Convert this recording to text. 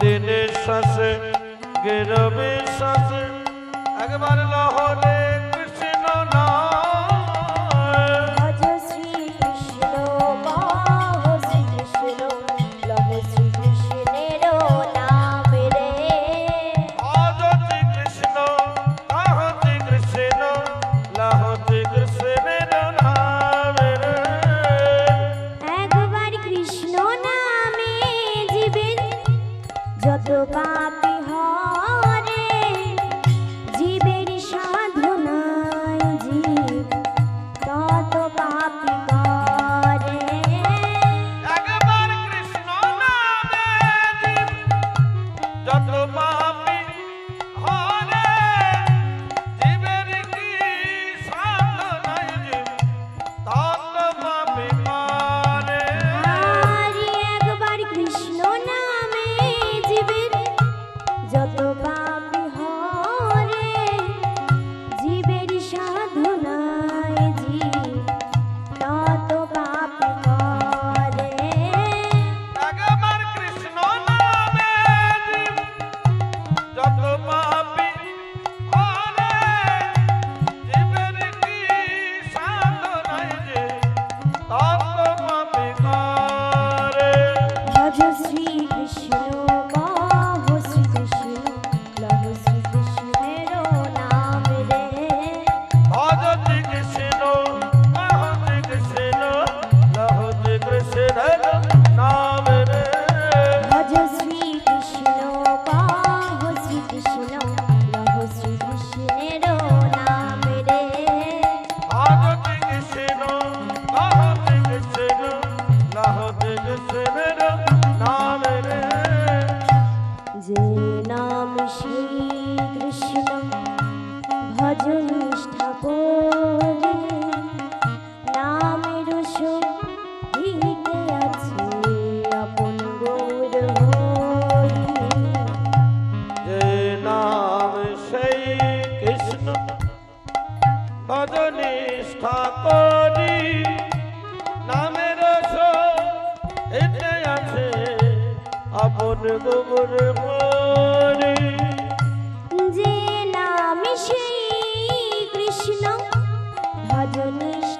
দিনের শ্বাসে গেরবের শ্বাসে একবার লহরে আপন গোবর মরে যে নাম সেই কৃষ্ণ ভজনিষ্ঠ